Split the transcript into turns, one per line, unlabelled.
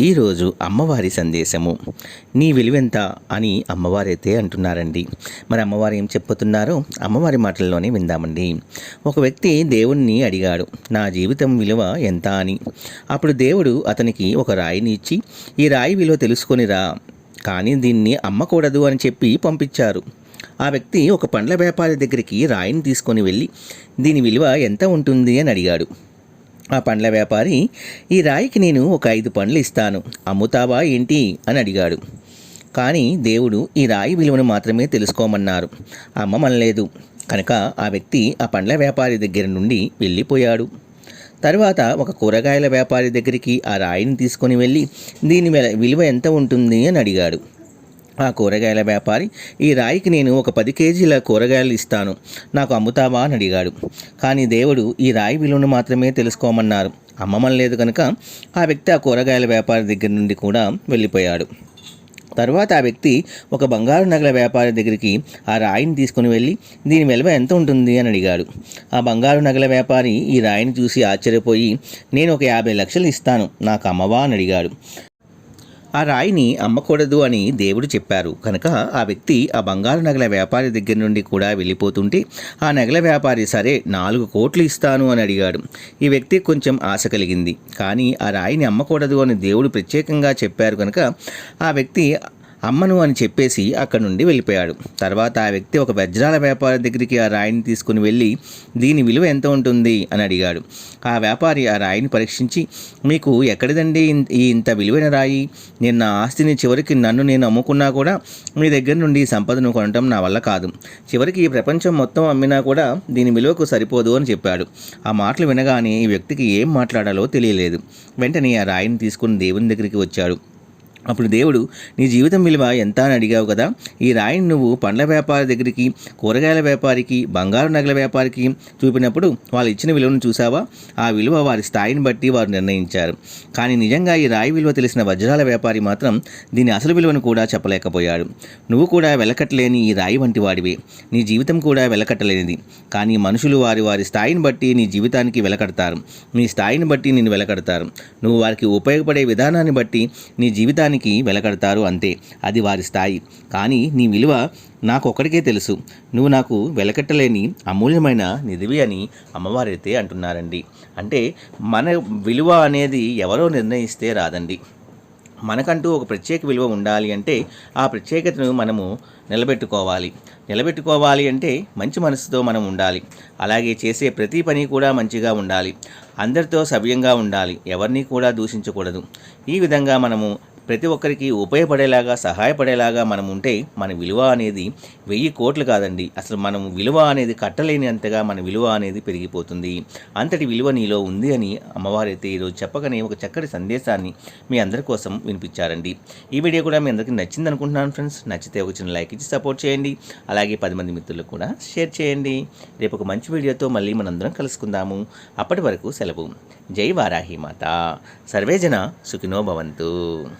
ఈరోజు అమ్మవారి సందేశము. నీ విలువెంత అని అమ్మవారైతే అంటున్నారండి. మరి అమ్మవారు ఏం చెప్పుతున్నారో అమ్మవారి మాటల్లోనే విందామండి. ఒక వ్యక్తి దేవుణ్ణి అడిగాడు నా జీవితం విలువ ఎంత అని? అప్పుడు దేవుడు అతనికి ఒక రాయిని ఇచ్చి ఈ రాయి విలువ తెలుసుకొనిరా కానీ దీన్ని అమ్మకూడదు అని చెప్పి పంపించారు. ఆ వ్యక్తి ఒక పండ్ల వ్యాపారి దగ్గరికి రాయిని తీసుకొని వెళ్ళి దీని విలువ ఎంత ఉంటుంది? అని అడిగాడు. ఆ పండ్ల వ్యాపారి ఈ రాయికి నేను ఒక ఐదు పండ్లు ఇస్తాను అమ్ముతావా ఏంటి? అని అడిగాడు. కానీ దేవుడు ఈ రాయి విలువను మాత్రమే తెలుసుకోమన్నారు. అమ్మమనలేదు కనుక ఆ వ్యక్తి ఆ పండ్ల వ్యాపారి దగ్గర నుండి వెళ్ళిపోయాడు. తర్వాత ఒక కూరగాయల వ్యాపారి దగ్గరికి ఆ రాయిని తీసుకొని వెళ్ళి దీని వెల- విలువ ఎంత ఉంటుంది? అని అడిగాడు. ఆ కూరగాయల వ్యాపారి ఈ రాయికి నేను ఒక పది కేజీల కూరగాయలు ఇస్తాను. నాకు అమ్ముతావా? అని అడిగాడు. కానీ దేవుడు ఈ రాయి విలువను మాత్రమే తెలుసుకోమన్నారు. అమ్మమనలేదు కనుక ఆ వ్యక్తి ఆ కూరగాయల వ్యాపారి దగ్గర నుండి కూడా వెళ్ళిపోయాడు. తర్వాత ఆ వ్యక్తి ఒక బంగారు నగల వ్యాపారి దగ్గరికి ఆ రాయిని తీసుకుని వెళ్ళి దీని విలువ ఎంత ఉంటుంది? అని అడిగాడు. ఆ బంగారు నగల వ్యాపారి ఈ రాయిని చూసి ఆశ్చర్యపోయి నేను ఒక యాభై లక్షలు ఇస్తాను. నాకు అమ్మవా? అని అడిగాడు. ఆ రాయిని అమ్మకూడదు అని దేవుడు చెప్పారు. కనుక ఆ వ్యక్తి ఆ బంగారు నగల వ్యాపారి దగ్గర నుండి కూడా వెళ్ళిపోతుంటే ఆ నగల వ్యాపారి సరే నాలుగు కోట్లు ఇస్తాను అని అడిగాడు. ఈ వ్యక్తి కొంచెం ఆశ కలిగింది. కానీ ఆ రాయిని అమ్మకూడదు అని దేవుడు ప్రత్యేకంగా చెప్పారు కనుక ఆ వ్యక్తి అమ్మను అని చెప్పేసి అక్కడి నుండి వెళ్ళిపోయాడు. తర్వాత ఆ వ్యక్తి ఒక వజ్రాల వ్యాపారి దగ్గరికి ఆ రాయిని తీసుకుని వెళ్ళి దీని విలువ ఎంత ఉంటుంది? అని అడిగాడు. ఆ వ్యాపారి ఆ రాయిని పరీక్షించి మీకు ఎక్కడిదండి ఈ ఇంత విలువైన రాయి? నేను నా ఆస్తిని చివరికి నన్ను నేను అమ్ముకున్నా కూడా మీ దగ్గర నుండి ఈ సంపదను కొనటం నా వల్ల కాదు. చివరికి ఈ ప్రపంచం మొత్తం అమ్మినా కూడా దీని విలువకు సరిపోదు అని చెప్పాడు. ఆ మాటలు వినగానే ఈ వ్యక్తికి ఏం మాట్లాడాలో తెలియలేదు. వెంటనే ఆ రాయిని తీసుకుని దేవుని దగ్గరికి వచ్చాడు. అప్పుడు దేవుడు నీ జీవితం విలువ ఎంత అని అడిగావు కదా? ఈ రాయిని నువ్వు పండ్ల వ్యాపారి దగ్గరికి కూరగాయల వ్యాపారికి బంగారు నగల వ్యాపారికి చూపినప్పుడు వాళ్ళు ఇచ్చిన విలువను చూసావా ఆ విలువ వారి స్థాయిని బట్టి వారు నిర్ణయించారు. కానీ నిజంగా ఈ రాయి విలువ తెలిసిన వజ్రాల వ్యాపారి మాత్రం దీని అసలు విలువను కూడా చెప్పలేకపోయాడు. నువ్వు కూడా వెలకట్టలేని ఈ రాయి వంటి వాడివే. నీ జీవితం కూడా వెలకట్టలేనిది. కానీ మనుషులు వారి వారి స్థాయిని బట్టి నీ జీవితానికి వెలకడతారు. నీ స్థాయిని బట్టి నిన్ను వెలకడతారు నువ్వు వారికి ఉపయోగపడే విధానాన్ని బట్టి నీ ప్రపంచానికి వెలకడతారు అంతే. అది వారి స్థాయి. కానీ నీ విలువ నాకు ఒకరికే తెలుసు. నువ్వు నాకు వెలకట్టలేని అమూల్యమైన నిధివి అని అమ్మవారైతే అంటున్నారండి. అంటే మన విలువ అనేది ఎవరో నిర్ణయిస్తే రాదండి. మనకంటూ ఒక ప్రత్యేక విలువ ఉండాలి అంటే ఆ ప్రత్యేకతను మనము నిలబెట్టుకోవాలి. నిలబెట్టుకోవాలి అంటే మంచి మనసుతో మనం ఉండాలి. అలాగే చేసే ప్రతి పని కూడా మంచిగా ఉండాలి. అందరితో సవ్యంగా ఉండాలి. ఎవరిని కూడా దూషించకూడదు. ఈ విధంగా మనము ప్రతి ఒక్కరికి ఉపయోగపడేలాగా సహాయపడేలాగా మనం ఉంటే మన విలువ అనేది వెయ్యి కోట్లు కాదండి. అసలు మనం విలువ అనేది కట్టలేని అంతగా మన విలువ అనేది పెరిగిపోతుంది. అంతటి విలువ నీలో ఉంది అని అమ్మవారైతే ఈరోజు చెప్పగానే ఒక చక్కటి సందేశాన్ని మీ అందరి కోసం వినిపించారండి. ఈ వీడియో కూడా మీ అందరికీ నచ్చింది అనుకుంటున్నాను ఫ్రెండ్స్. నచ్చితే ఒక చిన్న లైక్ ఇచ్చి సపోర్ట్ చేయండి. అలాగే పది మంది మిత్రులకు కూడా షేర్ చేయండి. రేపు ఒక మంచి వీడియోతో మళ్ళీ మనందరం కలుసుకుందాము. అప్పటి వరకు సెలవు. జై వారాహి మాత. సర్వేజన సుఖినో భవంతు.